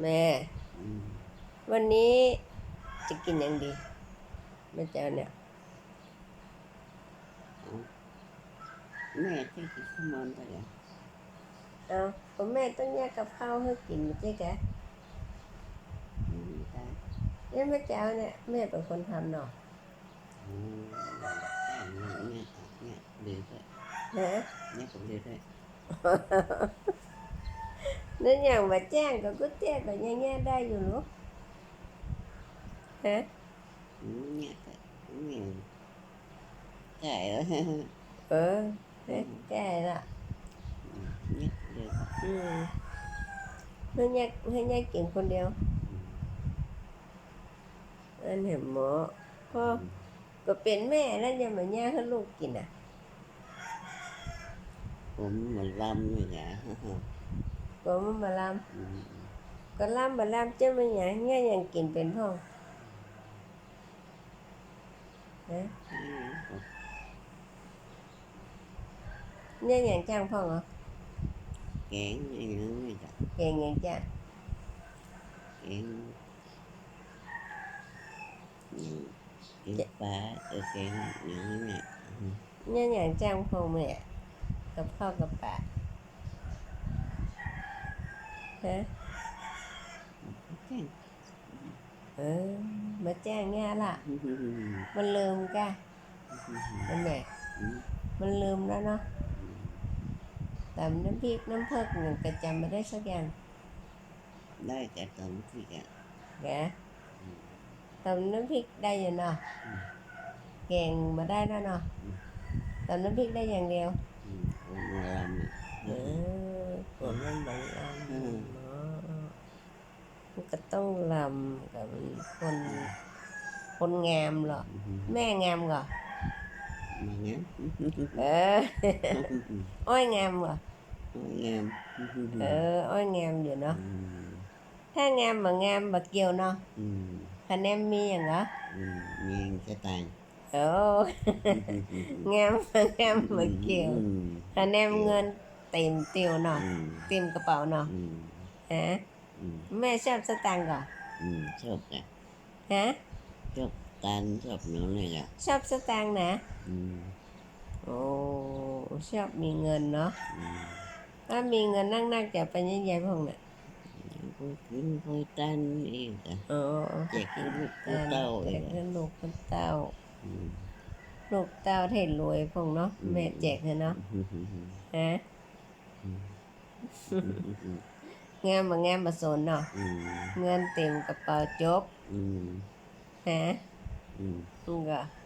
แม่อืมวันนี้จะกินยังดีแม่เจ้าเนี่ยแม่จะกินข้าวมันไปแล้วเอาก็แม่ต้องแยกกับข้าวให้กินไม่ใช่แกอืมได้เนี่ยแม่เจ้าเนี่ยแม่เป็นคนทำเนาะอืมเนี่ยเนี่ยเนี่ยเดือดด้วยนะเนี่ยผมเดือดด้วย นั่นอย่างมาแจ้งก็ก๋วยเตี๋ยวก็ยังแง่ได้อยู่เนาะฮะอืมเนี่ยก็เนี่ยไก่เหรอเออแก่ละเนี่เดือดอืมนั่แยกให้แยกกินคนเดียวอันเห็นหมอพ่อก็เป็นแม่แล้วยังมาแย่ให้ลูกกินอะ ผมเหมือนลำเลยนะ ก็มันมาลอืมำก็ลำมาลำเจ้ามันอย่างเงี้ยยังกินเป็นพ่องฮะเนี่ยอย่างจ้างพ่องเหรอแกงอย่างนี้ไม่จ้ะเก่งอย่างจ้างแกงอืมแกงปลาเออแกงอย่างนี้เนี่ยอืมเนี่ยอย่างจ้างพ่องแม่กับข้าวกับปลา ฮะแกงเออมาแจ้งเนี่ยล่ะอืมอืมอืมมันลืมกะอืมมันแหม่อืมมันลืมแล้วเนาะแต่น้ำพริกน้ำเพิกหนึ่งก็จำไม่ได้สักอย่าง ได้แต่ตอนที่แกแกตำน้ำพริกได้อยู่เนาะอืมเก่งมาได้แล้วเนาะอืมตำน้ำพริกได้อย่างเดียวอืมผมมาลำเนี่ยเออผมมันบังลอืมำเนาะมัน ก็ต้องลำกับคนคนงามเหรออืมแม่งามเหรอมางั้นเออ อ้อยงามเหรอโอ้ยงาม เออ อ้อยงามอยู่เนาะอืมถ้างามมางามบะเกียวเนาะอืมคะแนนมีอย่างเหรออืมมีสตางค์โอ้งามมางามบะเกียวอืมคะแนนเงินเต็มเตียวเนาะอืมเต็มกระเป๋าเนาะอืมฮะอืม แม่ชอบสตังค์ก่อนอืมชอบอะฮะชอบตาลชอบหนูเลยอะชอบสตังค์นะอืมโอ้ชอบมีเงินเนาะอืมถ้ามีเงินนั่งๆจะไปยิ่งใหญ่พวกน่ะคุยกินคุยตันเองอะโอ้แจกให้ลูกให้เต้าเอแจงกให้ลูกให้เต้า อืม ลูกเต้าเทศรวยพวกเนาะอืม แม่แจกให้เนาะอืมอืมอืมฮะ อืมอืม งามมางามมาสนเนาะอืมเงินเต็มกระเป๋าจบ อืมฮะอืมนี่ก็อ